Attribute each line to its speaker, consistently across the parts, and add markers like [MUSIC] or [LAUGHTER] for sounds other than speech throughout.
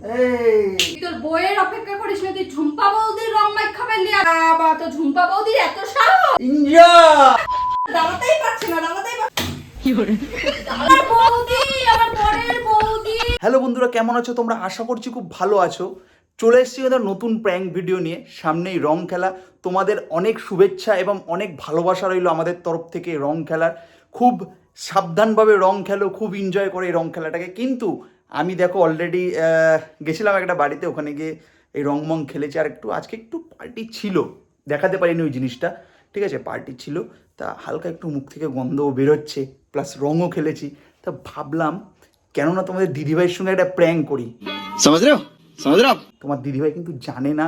Speaker 1: এই।
Speaker 2: তোর বইয়ের অপেক্ষা করিস না তুই ঝুম্পা বৌদির রং লিয়া বাবা তো ঝুম্পা বৌদির এত সাহস! দাঁড়াতেই পারছে না দাঁড়াতেই পারছে আমার বৌদি আমার পরের বৌদি।
Speaker 1: হ্যালো বন্ধুরা কেমন আছো? তোমরা আশা করছি খুব ভালো আছো। চলে এসেছি ওদের নতুন প্র্যাঙ্ক ভিডিও নিয়ে। সামনেই রং খেলা। তোমাদের অনেক শুভেচ্ছা এবং অনেক ভালোবাসা রইল আমাদের তরফ থেকে রং খেলার। খুব সাবধানভাবে রং খেলো খুব এনজয় করে এই রং খেলাটাকে। কিন্তু আমি দেখো অলরেডি গেছিলাম একটা বাড়িতে ওখানে গিয়ে এই রং মং খেলেছি আর একটু আজকে একটু পার্টি ছিল দেখাতে পারিনি ওই জিনিসটা ঠিক আছে? পার্টি ছিল তা হালকা একটু মুখ থেকে গন্ধও বেরোচ্ছে প্লাস রঙও খেলেছি তা ভাবলাম কেননা তোমাদের দিদিভাইয়ের সঙ্গে একটা প্র্যাঙ্ক করি। তোমার দিদিভাই কিন্তু জানে না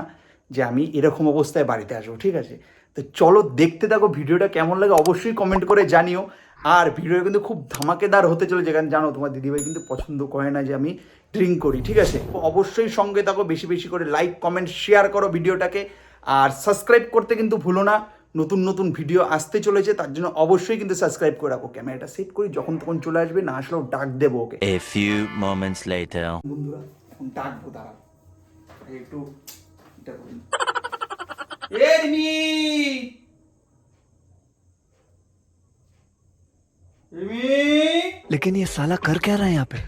Speaker 1: যে আমি এরকম অবস্থায় বাড়িতে আসব ঠিক আছে? তো চলো দেখতে থাকো ভিডিওটা কেমন লাগে অবশ্যই কমেন্ট করে জানিও। আর ভিডিও কিন্তু খুব ধামাকেদার হতে চলে যেখানে জানো তোমার দিদিভাই কিন্তু পছন্দ করে না যে আমি ড্রিঙ্ক করি ঠিক আছে? অবশ্যই সঙ্গে থাকো বেশি বেশি করে লাইক কমেন্ট শেয়ার করো ভিডিওটাকে। আর সাবস্ক্রাইব করতে কিন্তু ভুলো না নতুন নতুন ভিডিও আসতে চলেছে তার জন্য অবশ্যই কিন্তু সাবস্ক্রাইব করে রাখো। ক্যামেরাটা সেট করি যখন তখন চলে আসবে না আসলেও ডাক দেবো ওকে।
Speaker 3: A few moments later.
Speaker 1: বন্ধুরা এখন ডাকবো তারা একটু এটা করুন। [LAUGHS] এ
Speaker 3: लेकिन ये साला कर क्या रहा है यहाँ पे?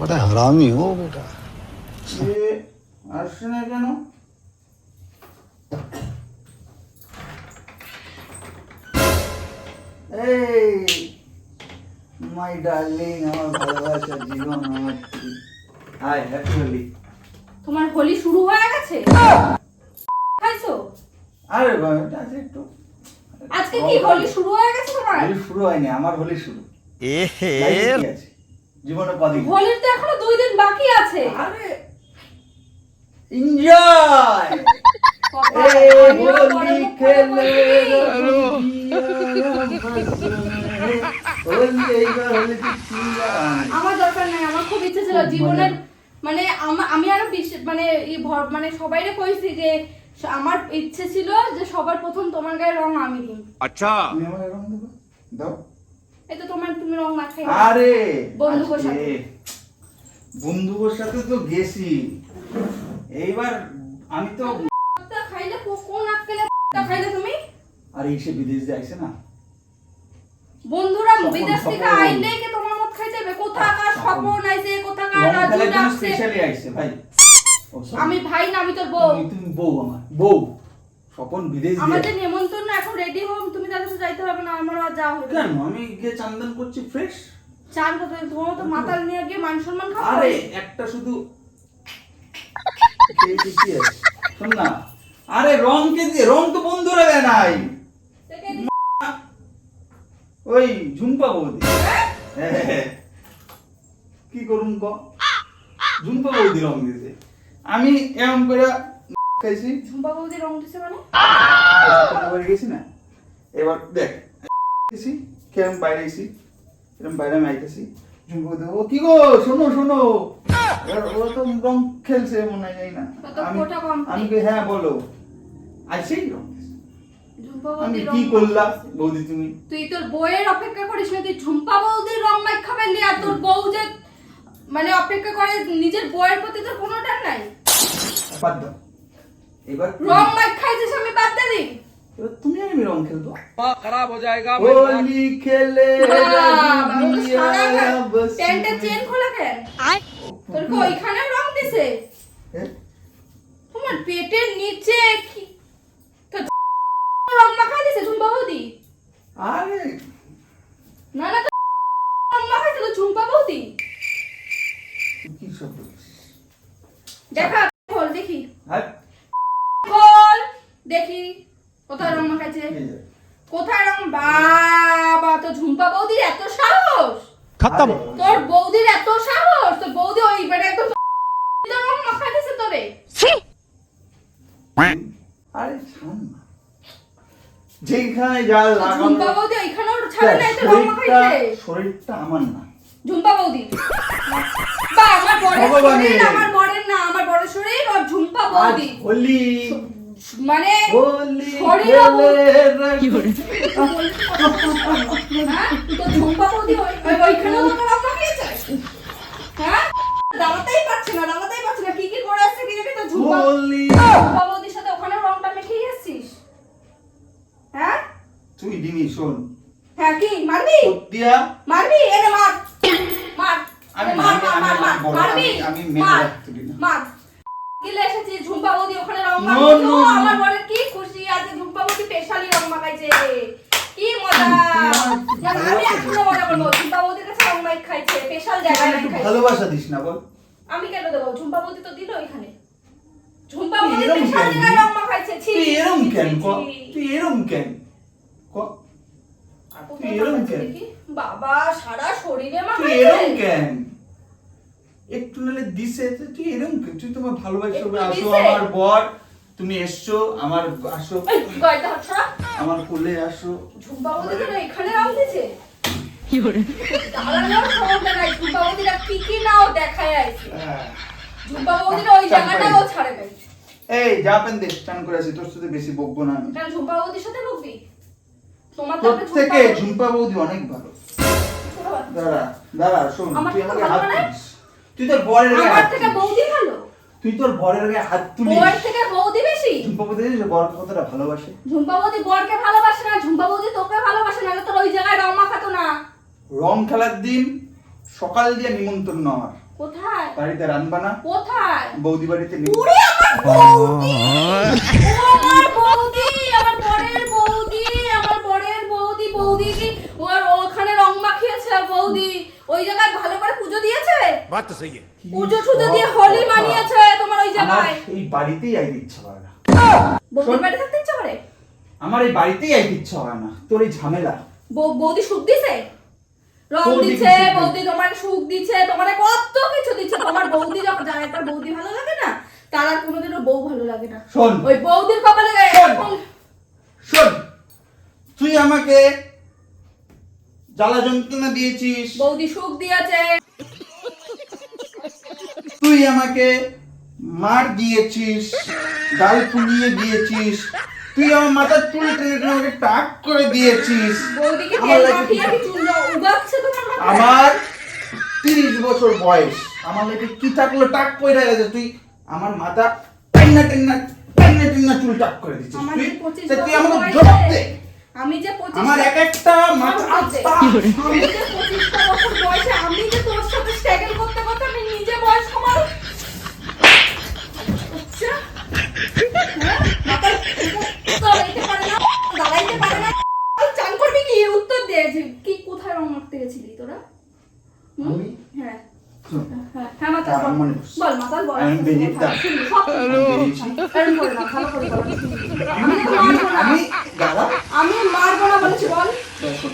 Speaker 4: बड़ा हरामी हो
Speaker 1: জীবন আমার হাই হ্যাপি হোলি
Speaker 2: তোমার হোলি শুরু হয়ে গেছে? খাইছো?
Speaker 1: আরে একটু।
Speaker 2: আজকে কি হোলি শুরু হয়ে গেছে তোমার?
Speaker 1: হোলি শুরু হয়নি আমার হোলি শুরু। আছে। জীবনে কদিন?
Speaker 2: হোলির তো এখনও দুই দিন বাকি আছে।
Speaker 1: আরে এনজয় হোলি খেলে হোলি এইবার হোলি
Speaker 2: আমার দরকার নাই আমার খুব ইচ্ছে ছিল জীবনের মানে আমি আরও মানে মানে সবাইরে কইছি যে আমার ইচ্ছে ছিল যে সবার প্রথম তোমার গায়ে রং আমি দিই আচ্ছা।
Speaker 1: তুমি আমার রং দেবো? দাও।
Speaker 2: এই তো তোমার তুমি রং না খাই
Speaker 1: আরে!
Speaker 2: বন্ধুদের
Speaker 1: আজকে
Speaker 2: সাথে।
Speaker 1: বন্ধুদের সাথে তো গেছি। এইবার আমি তো
Speaker 2: তা খাইলে কো- কোন আক্কেলে তা খাইলে তুমি?
Speaker 1: আর এসে বিদেশ দিয়ে না।
Speaker 2: বন্ধুরা বিদেশ থেকে। আইলেই খাইতে হবে? কোথাকার
Speaker 1: স্বপন।
Speaker 2: আইছে কোথাকার রাজু ডাকছে
Speaker 1: স্পেশালি আইসে ভাই।
Speaker 2: আমি ভাই না আমি তোর বউ।
Speaker 1: তুমি বউ আমার। বউ। স্বপন বিদেশ
Speaker 2: আমাদের নেমন্তন্ন এখন রেডি হোম। তুমি তাদের সাথে যাইতে হবে না আমার আর যাওয়া হবে
Speaker 1: কেন? আমি গিয়ে চান্দন করছি ফ্রেশ
Speaker 2: চান কথা তোমার তো মাতাল নিয়ে গিয়ে মান সম্মান খাব
Speaker 1: আরে একটা শুধু? শোন না। আরে রং কে দিয়ে রং তো বন্ধুরা দেয় নাই। ওই ঝুম্পা বৌদি। হ্যাঁ। কি করুন ক? ঝুম্পা বৌদি রং দিয়েছে আমি এরম করে খাইছি।
Speaker 2: ঝুম্পা বৌদি রং দিছে মানে?
Speaker 1: এবার গেছি না? এবার দেখ গেছি কেরম বাইরে গেছি এরম বাইরে আমি আইতেছি। ঝুম্পা বৌদি ও কি গো? শোনো শোনো। এবার ও তো রং খেলছে মনে হয় না। আমি আমি হ্যাঁ বলো। আইসেই রং। আমি কি করলাম বৌদি তুমি?
Speaker 2: তুই তোর বইয়ের অপেক্ষা করিস না তুই ঝুম্পা বৌদির রং মাখা ফেললি আর তোর বউ যে মানে অপেক্ষা করে নিজের বইয়ের প্রতি তোর কোনো টান নাই।
Speaker 1: বাদ দাও। এবার
Speaker 2: রং মাখাই যে আমি বাদ দে দিই
Speaker 1: তুমি আর আমি রং খেলব।
Speaker 5: পা খারাপ হয়ে
Speaker 1: যায়গা বলি খেলে
Speaker 2: প্যান্টের চেন খোলা কেন? তোর ওইখানে রং দিছে। হ্যাঁ? তোমার পেটের নিচে কি রং মাখা দিছে ঝুম্পা বৌদি
Speaker 1: আরে।
Speaker 2: না না রং মাখা তো ঝুম্পা বৌদি
Speaker 1: কি সব
Speaker 2: দেখা খোল দেখি।
Speaker 1: হ্যাঁ।
Speaker 2: খোল দেখি কোথায় রং
Speaker 1: মাখাছে
Speaker 2: কোথায় রং? বাবা তো ঝুম্পা বৌদির এত সাহস?
Speaker 1: খতম।
Speaker 2: তোর বৌদির এত সাহস? তোর বৌদি ওই বেটা একদম রং মাখা দিছে তোরে।
Speaker 1: আরে শান্তি যেখানে যা লাগানো
Speaker 2: ঝুম্পা বৌদি ওইখানেও ছাড়ে নাই তো রং
Speaker 1: শরীরটা
Speaker 2: মাখাইছে
Speaker 1: শরীরটা আমার না।
Speaker 2: ঝুম্পা বৌদি। বা আমার বরের
Speaker 1: ভগবানের।
Speaker 2: শরীর আমার বরের না আমার বরের শরীর আর ঝুম্পা বৌদি।
Speaker 1: হোলি।
Speaker 2: মানে শরীর
Speaker 1: খেলে
Speaker 2: হ্যাঁ তো ঝুম্পা বৌদি ওই- ওই- ওইখানে তোমার রং মাখিয়েছে হ্যাঁ? দাঁড়াতেই পারছে না দাঁড়াতেই পারছে না। কি কি করে আসছে কি জানি? তো ঝুম্পা বৌদির সাথে ওখানে রংটা মেখে এসেছিস হ্যাঁ
Speaker 1: তুই দিনি শোন
Speaker 2: হ্যাঁ কি মারবি
Speaker 1: দিয়া
Speaker 2: মারবি এনে মার মার
Speaker 1: আমি-
Speaker 2: মার
Speaker 1: আমি-
Speaker 2: মার মার
Speaker 1: আমি-
Speaker 2: মার
Speaker 1: আমি বড়,
Speaker 2: মারবি
Speaker 1: আমি- আমি মেরে
Speaker 2: মার
Speaker 1: রাখতে দিই না।
Speaker 2: মার গিলে এসেছি ঝুম্পা বৌদি ওখানে রং
Speaker 1: No,
Speaker 2: মাখাইছে
Speaker 1: no,
Speaker 2: ও,
Speaker 1: no.
Speaker 2: আমার বরের কি খুশি আছে ঝুম্পা স্পেশালি রং মাখাইছে? কি মজা। না, না, আমি এখনও মজা করব। ঝুম্পা কাছে রং মাইক খাইছে স্পেশাল জায়গায় মাইক খাইছে
Speaker 1: ভালোবাসা দিস না বল।
Speaker 2: আমি কেন দেবো? ঝুম্পা তো দিল এখানে। ঝুম্পা
Speaker 1: তুই
Speaker 2: স্পেশাল জায়গায় রং মাখাইছে ছি
Speaker 1: তুই এরম কেন?
Speaker 2: ছি,
Speaker 1: ক
Speaker 2: ছি।
Speaker 1: তুই এরম কেন? তুই এরম কেন?
Speaker 2: বাবা সারা শরীরে
Speaker 1: তুই এরম কেন? একটু নালে দিছে তুই এরম কেন? তুই তোমার ভালোবাসা
Speaker 2: একটু
Speaker 1: আসো আমার বর। তুমি এসছো আমার আসো। আমার কোলে আসো।
Speaker 2: ঝুম্পা বৌদি তো এখানে রং দিছে দাঁড়ানোর ক্ষমতা নাই ঝুম্পা বৌদিরা কি কি নাও দেখায় আইছে।
Speaker 1: হ্যাঁ।
Speaker 2: ঝুম্পা বৌদিরা ওই জায়গাটাও
Speaker 1: করে।
Speaker 2: ছাড়ে নাই
Speaker 1: এই যা পেন দে চান করে তোর সাথে বেশি বকবো না আমি।
Speaker 2: কেন ঝুম্পা বৌদির সাথে বকবি? তোমার তো
Speaker 1: থেকে
Speaker 2: ঝুম্পা
Speaker 1: বৌদি অনেক ভালো।
Speaker 2: ছোট
Speaker 1: দাঁড়া দাঁড়া শোন তুই আমাকে হাত
Speaker 2: মানে?
Speaker 1: তুই তোর বরের গায়ে
Speaker 2: আমার থেকে বৌদি
Speaker 1: তুই তোর বরের গায়ে হাত তুলিস।
Speaker 2: বউয়ের থেকে বৌদি বেশি?
Speaker 1: ঝুম্পা বৌদি জানিস বর কতটা ভালোবাসে।
Speaker 2: ঝুম্পা বৌদি বরকে ভালোবাসে না ঝুম্পা বৌদি তোকে ভালোবাসে না তোর ওই জায়গায় রং মাখাতো না।
Speaker 1: রং খেলার দিন সকাল দিয়ে নিমন্ত্রণ আমার।
Speaker 2: কোথায়?
Speaker 1: বাড়িতে রান্না না
Speaker 2: কোথায়?
Speaker 1: বৌদি বাড়িতে নিমন্ত্রণ।
Speaker 2: আমার বৌদি! আমার বৌদি! আমার বরের বৌদি! আমার বরের বৌদি বৌদি কি? ওর ওখানে রং মাখিয়েছে বৌদি। ওই জায়গায় ভালো করে পুজো দিয়েছে?
Speaker 3: বাত তো সহি
Speaker 2: পুজো শুধু দিয়ে হোলি মানিয়েছে তোমার ওই জায়গায়।
Speaker 1: এই বাড়িতেই আইতে ইচ্ছা করে না।
Speaker 2: বৌদির বাড়ি থাকতে ইচ্ছা করে?
Speaker 1: আমার এই বাড়িতেই আইতে ইচ্ছা হয় না। তোর এই ঝামেলা।
Speaker 2: বৌদি সুখ দিছে? রং
Speaker 1: দিছে
Speaker 2: বৌদি তোমার সুখ দিছে তোমার কত কিছু দিচ্ছে। তোমার বৌদি যখন যায় তার বৌদি ভালো লাগে না তার আর কোনোদিনও বউ ভালো লাগে না।
Speaker 1: শোন।
Speaker 2: ওই বৌদির কপালে
Speaker 1: শোন। শোন। তুই আমাকে জ্বালা যন্ত্রণা দিয়েছিস।
Speaker 2: বৌদি সুখ দিয়েছে।
Speaker 1: তুই আমাকে মার দিয়েছিস গাল ফুলিয়ে দিয়েছিস তুই আমার মাথার চুল টেনে টেনে আমাকে টাক করে দিয়েছিস। আমার তিরিশ বছর বয়স আমার লাগে কি থাকল টাক করে গেছে? তুই আমার মাথা টেন্না টেন্না টেন্না টেন্না চুল টাক করে দিচ্ছিস তুই আমাকে জবাব দে।
Speaker 2: আমি যে
Speaker 1: আমার এক একটা মাথা
Speaker 2: আমার। আমি যে পঁচিশটা বছর বয়সে আমি যে তোর সাথে স্ট্রাগল করতে করতে আমি নিজে বয়স কমাল আচ্ছা হ্যাঁ? দাঁড়াইতে পারে না দাঁড়াইতে পারে না। চান করবি কি? উত্তর কোথায় রং মাখতে গেছিলি তোরা? হ্যাঁ। হ্যাঁ হ্যাঁ মাতাল বল
Speaker 1: মনে।
Speaker 2: বল মাতাল বল। সব করে না, ভালো করে বল। আমি
Speaker 1: আমি
Speaker 2: তোকে
Speaker 1: আমি
Speaker 2: মারবো না।
Speaker 1: আমি দাদা
Speaker 2: আমি মারবো না বলেছি বল
Speaker 1: শোন,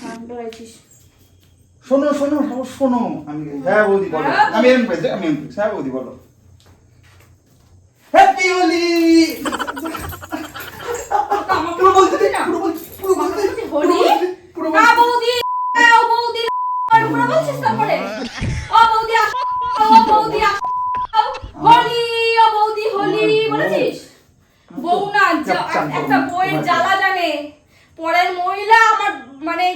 Speaker 2: হ্যাঁ, ডরাইছিস।
Speaker 1: শোনো শোনো আমি হ্যাঁ বৌদি বলো
Speaker 2: হ্যাঁ।
Speaker 1: আমি এম পেয়েছি আমি এম পেয়েছি হ্যাঁ বৌদি বলো হ্যাপি হোলি পুরো বলতে দে পুরো বলতে পুরো বলতে দে, পুরো
Speaker 2: হোলি?
Speaker 1: বলতে পুরো বলতে দে।
Speaker 2: বৌদি বৌদি পুরো বলছিস তারপরে ও বৌদি আস ও বৌদি আস হোলি ও বৌদি হোলি বলেছিস বউ না যা-
Speaker 1: চাপ, চাপ,
Speaker 2: একটা
Speaker 1: চাপ,
Speaker 2: বইয়ের
Speaker 1: চাপ।
Speaker 2: জ্বালা জানে পরের মহিলা আমার মানে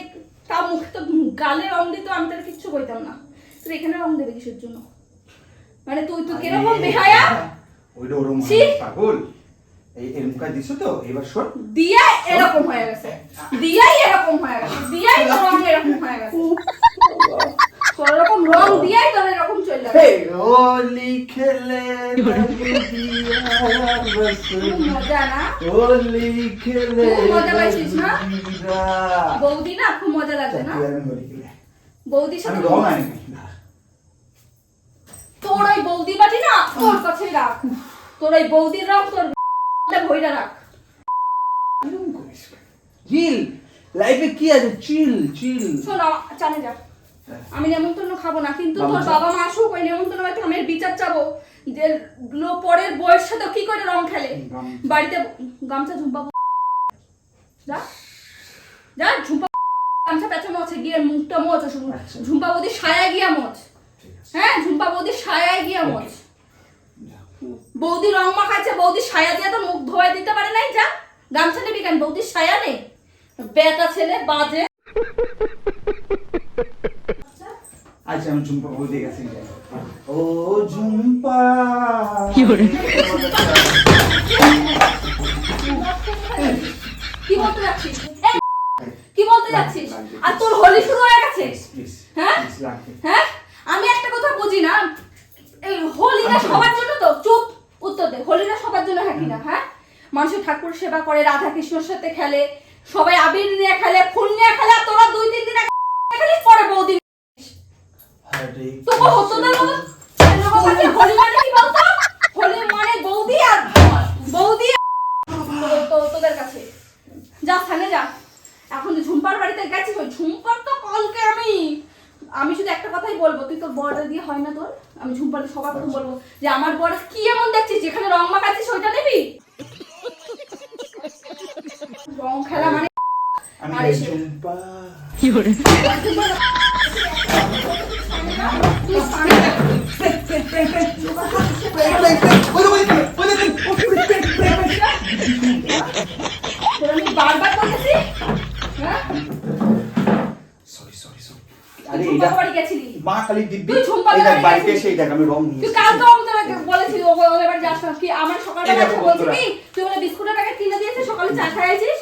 Speaker 2: তা মুখে তো গালে রং দিত আমি তার কিচ্ছু কইতাম না তুই এখানে রং দেবে কিসের জন্য? মানে তুই তুই কীরকম বেহায়া?
Speaker 1: ওইটা ওরম পাগল। এই এরকম কাজ দিছো তো এবার শোন।
Speaker 2: দিয়া এরকম হয়ে গেছে। দিয়াই এরকম হয়ে গেছে। দিয়াই তোর রং এরকম হয়ে গেছে। তোর এরকম রং দিয়াই তোর এরকম চলে যাবে
Speaker 1: হোলি খেলে রঘুবীরা বসে।
Speaker 2: খুব মজা না?
Speaker 1: হোলি খেলে
Speaker 2: মজা পাইছিস না? বৌদি না খুব মজা। বৌদির সাথে
Speaker 1: রং আনি না।
Speaker 2: তোর ওই বৌদি বাটি না তোর কাছেই রাখ। তোর ওই বৌদির রং তোর ভইরা রাখ?
Speaker 1: চিল লাইফে কি আছে? চিল চিল।
Speaker 2: শোন যা। আমি নেমন্তন্ন খাব না কিন্তু তোর বাবা মা আসুক ওই নেমন্তন্ন বাড়িতে আমি বিচার চাবো। যে পরের বয়স সাথে কি করে রং খেলে? বাড়িতে গামছা ঝুম্পা যা। যা ঝুম্পা গামছা পেঁচানো আছে গিয়ে মুখটা মোচ
Speaker 1: আচ্ছা।
Speaker 2: ঝুম্পা বৌদি সায়া গিয়া মোচ। হ্যাঁ ঝুম্পা বৌদি সায়ায় গিয়ে মোচ বৌদি রং মাখাচ্ছে বৌদি সায়া দিয়ে তো মুখ ধোয়া দিতে পারে নাই যা। গামছা নিবি কেন? বৌদির সায়া নেই? বেটা ছেলে বাজে।
Speaker 1: আচ্ছা আমি ঝুম্পা বৌদি কাছে ও ঝুম্পা!
Speaker 2: কি বলতে যাচ্ছিস? কি বলতে যাচ্ছিস? আর তোর হোলি শুরু হয়ে গেছে? হ্যাঁ? হ্যাঁ? আমি একটা কথা বুঝি না? এই হোলিটা সবার জন্য তো? চুপ উত্তর দে। হোলিটা সবার জন্য হ্যাঁ কিনা হ্যাঁ? মানুষের ঠাকুর সেবা করে রাধা কৃষ্ণর সাথে খেলে সবাই আবির নিয়ে খেলে ফুল নিয়ে খেলে আর তোরা দুই তিন দিন খেলিস পরে বৌদি
Speaker 1: তো
Speaker 2: তবু হতোদের মতো এরকম আছে, হোলি মানে কি বলতো হোলি মানে বৌদি আর ভাত। বৌদি আর তো- তো- তোদের কাছে যা স্থানে যা এখন যে ঝুম্পার বাড়িতে গেছিস ওই ঝুম্পার তো কালকে আমি আমি শুধু একটা কথাই বলব তুই তোর বড় দিয়ে হয় না তোর আমি ঝুম্পার সবার প্রথম বলব যে আমার বড় কি এমন দেখছিস? যেখানে রং মাখাচ্ছিস ওইটা নিবি? রং খেলা মানে আরে
Speaker 1: ঝুম্পা
Speaker 2: বারবার বলেছি হ্যাঁ?
Speaker 1: সরি সরি সরি আরে এটা
Speaker 2: বাড়ি গেছিলি?
Speaker 1: মা খালি দিব্যি
Speaker 2: তুই
Speaker 1: এই দেখ বাড়িতে এসে দেখ আমি রং নিয়ে
Speaker 2: তুই কালকে বলেছিলি ও বাড়ি যাস না কি আমার কি তুই বলে বিস্কুটের প্যাকেট কিনে দিয়েছিস সকালে চা খাইছিস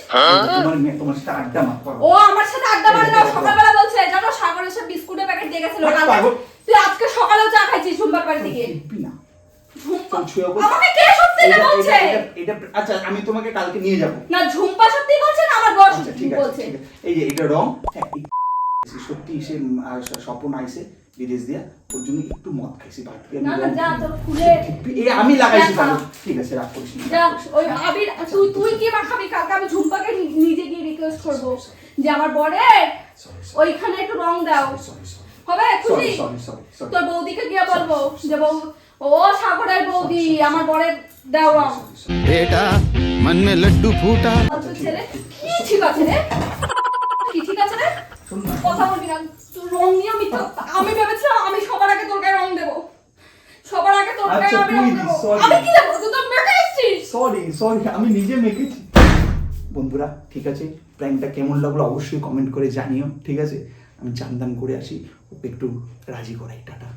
Speaker 1: তোমার মেয়ে তোমার সাথে আড্ডা মারবো
Speaker 2: ও আমার সাথে আড্ডা মারে না সকালবেলা বলছে জানো সাগর এসে বিস্কুটের প্যাকেট দিয়ে গেছিল কালকে। তুই আজকে সকালেও চা খাইছিস ঝুম্পার বাড়ি থেকে?
Speaker 1: না।
Speaker 2: আমাকে কে সত্যি
Speaker 1: এটা-
Speaker 2: বলছে?
Speaker 1: আচ্ছা আমি তোমাকে কালকে নিয়ে যাব।
Speaker 2: না ঝুম্পা সত্যি বলছে না আমার বস
Speaker 1: আচ্ছা ঠিক আছে ঠিক আছে। এই যে এটা রং সে সত্যি সে স্বপন আইসে বিদেশ দিয়া ওর জন্য একটু মদ খাইছি ভাত খেয়ে আমি লাগাইছি ঠিক আছে রাগ করিস
Speaker 2: ওই আবির তুই তুই কি মাখাবি কালকে আমি ঝুম্পাকে নিজে গিয়ে রিকোয়েস্ট করব যে আমার বরে ওইখানে একটু রং দাও। হবে খুশি? তোর বৌদিকে গিয়ে বলব যে বউ ও সাগরের বৌদি আমার বরের দাও রং।
Speaker 5: এটা মন মে
Speaker 2: লড্ডু ফুটা। কি ছিল রে কথা বলবি না রং নিয়ে মিথ্যা আমি ভেবেছিলাম আমি সবার আগে তোর গায়ে রং দেবো। সবার আগে তোর গায়ে
Speaker 1: আচ্ছা,
Speaker 2: আমি রং দেবো। আমি কি দেবো? তুই তো মেখে এসেছিস।
Speaker 1: সরি সরি আমি নিজে মেখেছি। বন্ধুরা ঠিক আছে? প্র্যাঙ্কটা কেমন লাগল অবশ্যই কমেন্ট করে জানিও ঠিক আছে? আমি চান্দান করে আসি। ওকে একটু রাজি করাই টাটা।